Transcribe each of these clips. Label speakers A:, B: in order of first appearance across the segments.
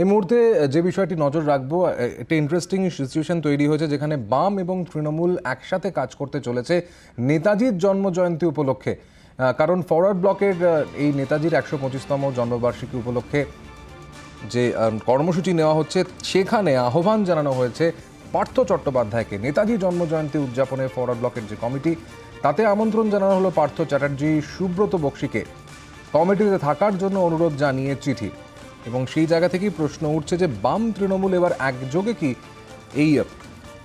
A: এই মুহূর্তে যে বিষয়টি নজর রাখব একটা ইন্টারেস্টিং সিচুয়েশন তৈরি হয়েছে যেখানে বাম এবং তৃণমূল একসাথে কাজ করতে চলেছে নেতাজির জন্ম জয়ন্তী উপলক্ষে কারণ ফরওয়ার্ড ব্লকের এই নেতাজির একশো পঁচিশতম জন্মবার্ষিকী উপলক্ষে যে কর্মসূচি নেওয়া হচ্ছে, সেখানে আহ্বান জানানো হয়েছে পার্থ চট্টোপাধ্যায়কে। নেতাজি জন্মজয়ন্তী উদযাপনে ফরওয়ার্ড ব্লকের যে কমিটি, তাতে আমন্ত্রণ জানানো হলো পার্থ চ্যাটার্জি সুব্রত বক্সিকে। কমিটিতে থাকার জন্য অনুরোধ জানিয়ে চিঠি। এবং সেই জায়গা থেকেই প্রশ্ন উঠছে যে বাম তৃণমূল এবার একযোগে কি এই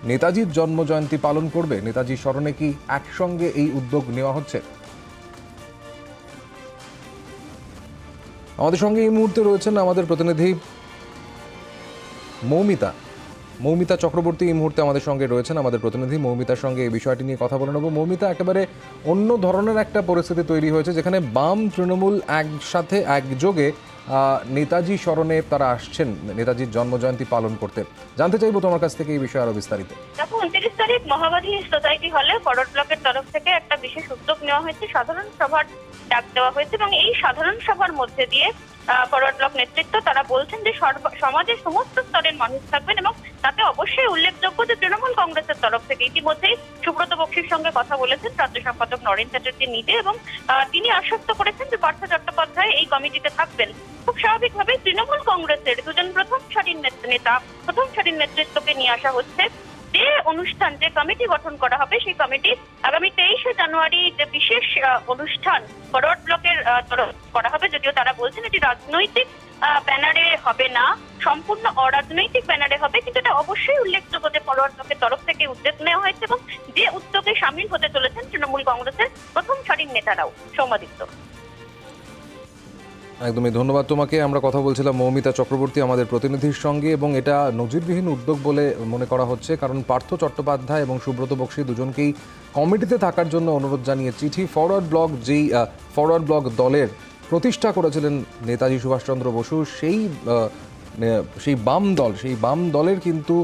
A: নেতাজির জন্মজয়ন্তী পালন করবে? নেতাজির স্মরণে কি একসঙ্গে এই উদ্যোগ নেওয়া হচ্ছে? আমাদের সঙ্গে এই মুহূর্তে রয়েছেন আমাদের প্রতিনিধি মৌমিতা। মৌমিতা চক্রবর্তী এই মুহূর্তে আমাদের সঙ্গে রয়েছেন। আমাদের প্রতিনিধি মৌমিতার সঙ্গে এই বিষয়টি নিয়ে কথা বলে নেব। মৌমিতা, একেবারে অন্য ধরনের একটা পরিস্থিতি তৈরি হয়েছে যেখানে বাম তৃণমূল একসাথে একযোগে নেতাজি স্মরণে তারা আসছেন, নেতাজির জন্মজয়ন্তী পালন করতে। জানতে চাইব তোমার কাছ থেকে এই বিষয়ে আরও বিস্তারিত।
B: দেখো, উনত্রিশ তারিখ মহাবাদী সোসাইটি হলে ফরওয়ার্ড ব্লকের তরফ থেকে একটা বিশেষ উদ্যোগ নেওয়া হয়েছে। সাধারণ সভার ডাক দেওয়া হয়েছে এবং এই সাধারণ সভার মধ্যে দিয়ে ফরওয়ার্ড ব্লক নেতৃত্ব তারা বলছেন যে সমাজের সমস্ত স্তরের মানুষ থাকবেন এবং তাতে অবশ্যই উল্লেখযোগ্য যে তৃণমূল কংগ্রেসের তরফ থেকে ইতিমধ্যেই সুব্রত বক্সির সঙ্গে কথা বলেছেন রাজ্য সম্পাদক নরেন চ্যাটার্জি নিজে এবং তিনি আশ্বস্ত করেছেন যে পার্থ চট্টোপাধ্যায় এই কমিটিতে থাকবেন। খুব স্বাভাবিকভাবেই তৃণমূল কংগ্রেসের দুজন প্রথম সারির নেত- নেতা, প্রথম সারির নেতৃত্বকে নিয়ে আসা হচ্ছে। অনুষ্ঠান যে কমিটি গঠন করা হবে, সেই কমিটি আগামী তেইশে জানুয়ারি যে বিশেষ অনুষ্ঠান ফরওয়ার্ড ব্লকের তরফ করা হবে, যদিও তারা বলছেন এটি রাজনৈতিক ব্যানারে হবে না, সম্পূর্ণ অরাজনৈতিক ব্যানারে হবে, কিন্তু এটা অবশ্যই উল্লেখযোগ্য যে ফরওয়ার্ড ব্লকের তরফ থেকে উদ্যোগ নেওয়া হয়েছে এবং যে উদ্যোগে সামিল হতে চলেছেন তৃণমূল কংগ্রেসের প্রথম সারির নেতারাও সৌমাদিত্য
A: একদমই ধন্যবাদ তোমাকে। আমরা কথা বলছিলাম মৌমিতা চক্রবর্তী, আমাদের প্রতিনিধির সঙ্গে, এবং এটা নজিরবিহীন উদ্যোগ বলে মনে করা হচ্ছে, কারণ পার্থ চট্টোপাধ্যায় এবং সুব্রত বক্সী দুজনকেই কমিটিতে থাকার জন্য অনুরোধ জানিয়ে চিঠি ফরওয়ার্ড ব্লক যেই ফরওয়ার্ড ব্লক দলের প্রতিষ্ঠা করেছিলেন নেতাজি সুভাষচন্দ্র বসু, সেই সেই বাম দল, সেই বাম দলের কিন্তু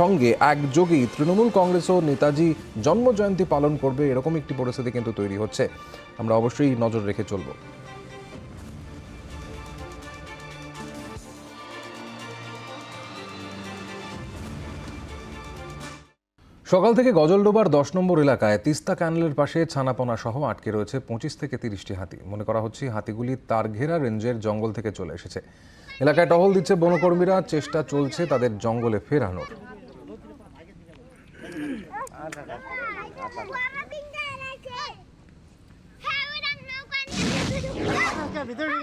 A: সঙ্গে একযোগেই তৃণমূল কংগ্রেসও নেতাজি জন্মজয়ন্তী পালন করবে, এরকম একটি পরিস্থিতি কিন্তু তৈরি হচ্ছে। আমরা অবশ্যই নজর রেখে চলবো। সকাল থেকে গজলডোবার দশ নম্বর এলাকায় তিস্তা ক্যানেলের পাশে ছানাপোনা সহ আটকে রয়েছে পঁচিশ থেকে তিরিশটি হাতি। মনে করা হচ্ছে হাতিগুলি তারঘেরা রেঞ্জের জঙ্গল থেকে চলে এসেছে। এলাকায় টহল দিচ্ছে বনকর্মীরা চেষ্টা চলছে তাদের জঙ্গলে ফেরানোর।
C: ভিতরে